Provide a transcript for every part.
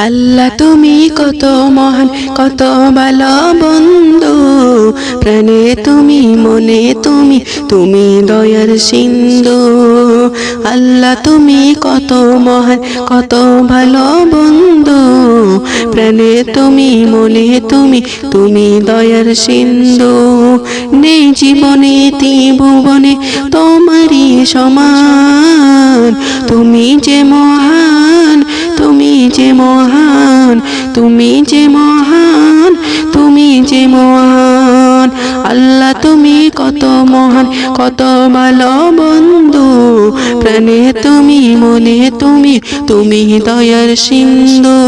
আল্লাহ, তুমি কত মহান, কত ভালো বন্ধু। প্রাণে তুমি, মনে তুমি তুমি দয়ার সিন্ধু। আল্লাহ, তুমি কত মহান, কত ভালো বন্ধু। প্রাণে তুমি, মনে তুমি তুমি দয়ার সিন্ধু। নেই জীবনে, ত্রিভুবনে তোমারই সমান। তুমি যে মহান যে মহান, তুমি যে মহান, তুমি যে মহান। আল্লাহ, তুমি কত মহান, কত ভালো বন্ধু। প্রাণে তুমি, মনে তুমি তুমি দয়ার সিন্ধু।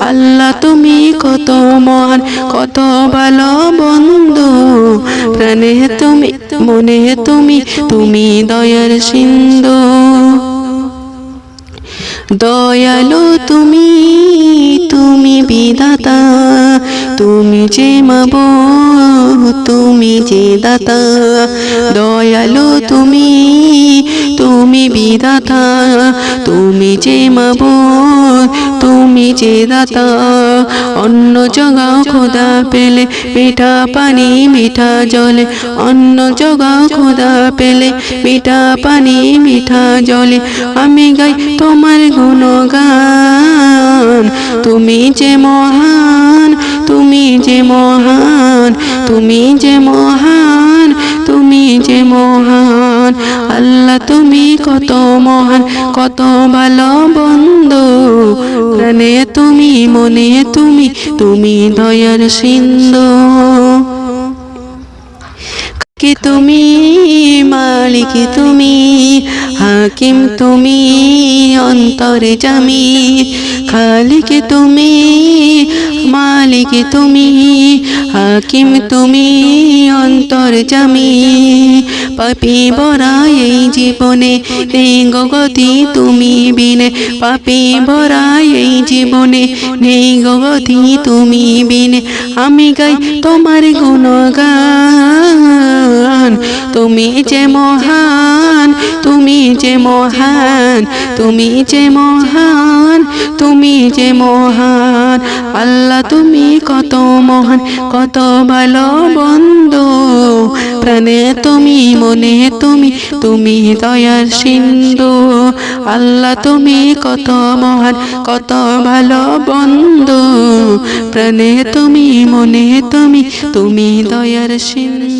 আল্লাহ, তুমি কত মহান, কত ভালো বন্ধু। প্রাণে তুমি, মনে তুমি তুমি দয়ার সিন্ধু। দয়ালু তুমি তুমি বিদাতা তুমি যে মাব তুমি যে দাতা। দয়ালু তুমি তুমি বিদাতা তুমি যে মাব তুমি যে দাতা। অন্ন জগাও খোদা পেলে, মিঠা পানি, মিঠা জলে। অন্ন জগাও খোদা পেলে, মিঠা পানি, মিঠা জলে। আমি গাই তোমার গুণগান। তুমি যে মহান, তুমি যে মহান, তুমি যে মহান, তুমি যে মহান। আল্লাহ তুমি কত মহান, কত ভালো মনে তুমি তুমি দয়ার সিন্ধু। কে তুমি, মালিক তুমি, হাকিম তুমি, অন্তরে জামি, খালিক তুমি মালিক তুমি, হাকিম তুমি, অন্তর জামি। পাপি ভরা এই জীবনে, নেই গগতি তুমি বিনে। পাপি ভরা এই জীবনে, নেই গগতি তুমি বিনে। আমি গাই তোমার গুণগান, তুমি যে মহান তুমি যে মহান, তুমি যে মহান, তুমি যে মহান। আল্লাহ, তুমি কত মহান, কত ভালো বন্ধু। প্রাণে তুমি, মনে তুমি তুমি দয়ার সিন্ধু। আল্লাহ, তুমি কত মহান, কত ভালো বন্ধু। প্রাণে তুমি, মনে তুমি তুমি দয়ার সিন্ধু।